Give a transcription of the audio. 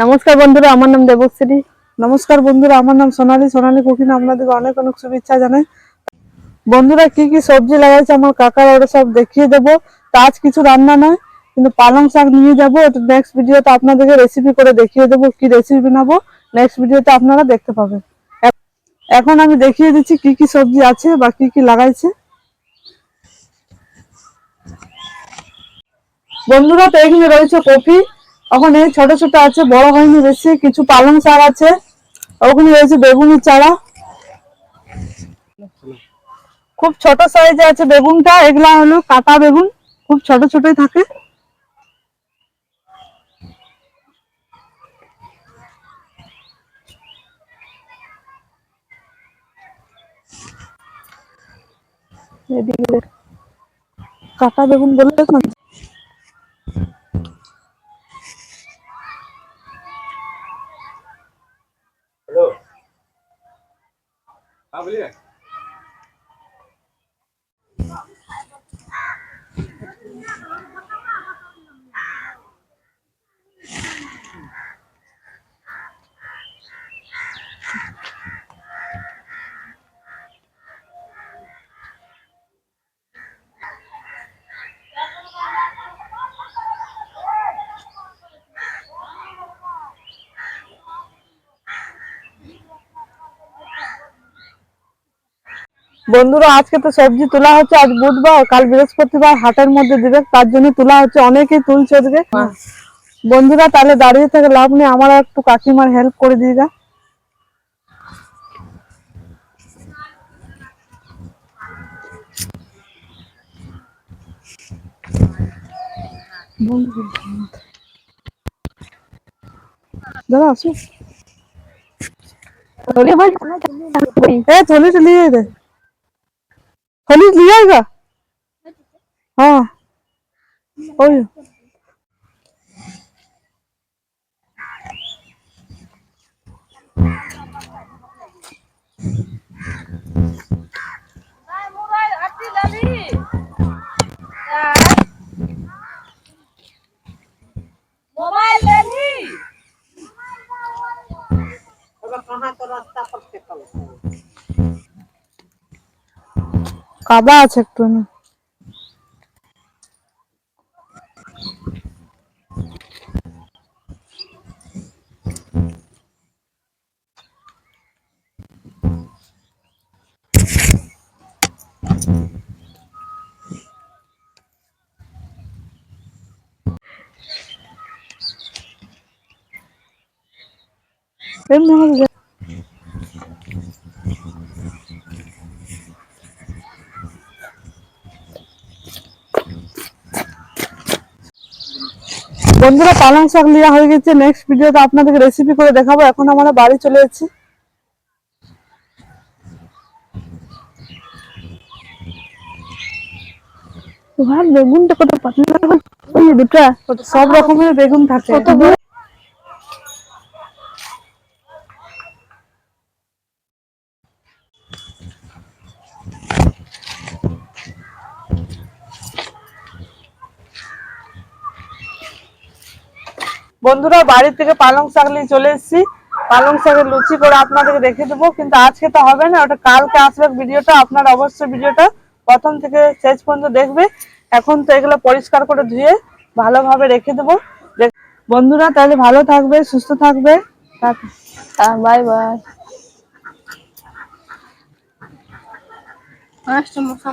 নমস্কার বন্ধুরা, আমার নাম দেবশ্রী। নমস্কার বন্ধুরা, আমার নাম সোনালি। সোনালী কুকিং আপনাদেরকে অনেক অনেক শুভেচ্ছা জানাই। বন্ধুরা, কি কি সবজি লাগাইছে আমার কাকার ওরা সব দেখিয়ে দেবো। তা আজ কিছু রান্না নয়, কিন্তু পালং শাক নিয়ে যাব। নেক্সট ভিডিওতে আপনাদেরকে রেসিপি করে দেখিয়ে দেবো, কি রেসিপি বানাবো। নেক্সট ভিডিওতে আপনারা দেখতে পাবেন। এখন আমি দেখিয়ে দিচ্ছি কি কি সবজি আছে বা কি কি লাগাইছে। বন্ধুরা, তো এখানে রয়েছে কপি। ওখানে ছোট ছোট আছে, বড় হয়নি বেশি, কিছু পালং শাক আছে, ওখানে রয়েছে বেগুনি চারা। খুব ছোট সাইজে আছে বেগুনটা, এগুলা হলো কাটা বেগুন, খুব ছোট ছোটই থাকে। কাটা বেগুন বলে Abre. বন্ধুরা আজকে তো সবজি তোলা হচ্ছে আজ বুধবার কাল বৃহস্পতিবার হাটের মধ্যে দিবে তার জন্য তোলা হচ্ছে অনেকেই তুলছে আজকে। বন্ধুরা তাহলে দাঁড়িয়ে থেকে লাভ নেই আমার একটু কাকিমার হেল্প করে দিয়ে যা। দাদা আসুন থলি থলি যাই थोड़ी सी लिए थे थोड़ी लिया आएगा हाँ ओए मोबाइल लेनी কাদা আছে একটু না এমনি হবে বন্ধুরা পালং শাক নেওয়া হয়ে গেছে নেক্সট ভিডিওতে আপনাদেরকে রেসিপি করে দেখাবো এখন আমরা বাড়ি চলে যাচ্ছি বেগুনটা কত পাতলা দুটা সব রকমের বেগুন থাকে বন্ধুরা বাড়ি থেকে পালং শাক নিয়ে চলে এসেছি। পালং শাকের লুচি করে আপনাদেরকে দেখে দেবো কিন্তু আজকে তো হবে না ওটা কালকে আসবে ভিডিওটা আপনার অবশ্যই ভিডিওটা প্রথম থেকে শেষ পর্যন্ত দেখবে। এখন তো এগুলো পরিষ্কার করে ধুয়ে ভালোভাবে রেখে দেবো। বন্ধুরা তাহলে ভালো থাকবে সুস্থ থাকবে। Bye bye. মাস্টার মশা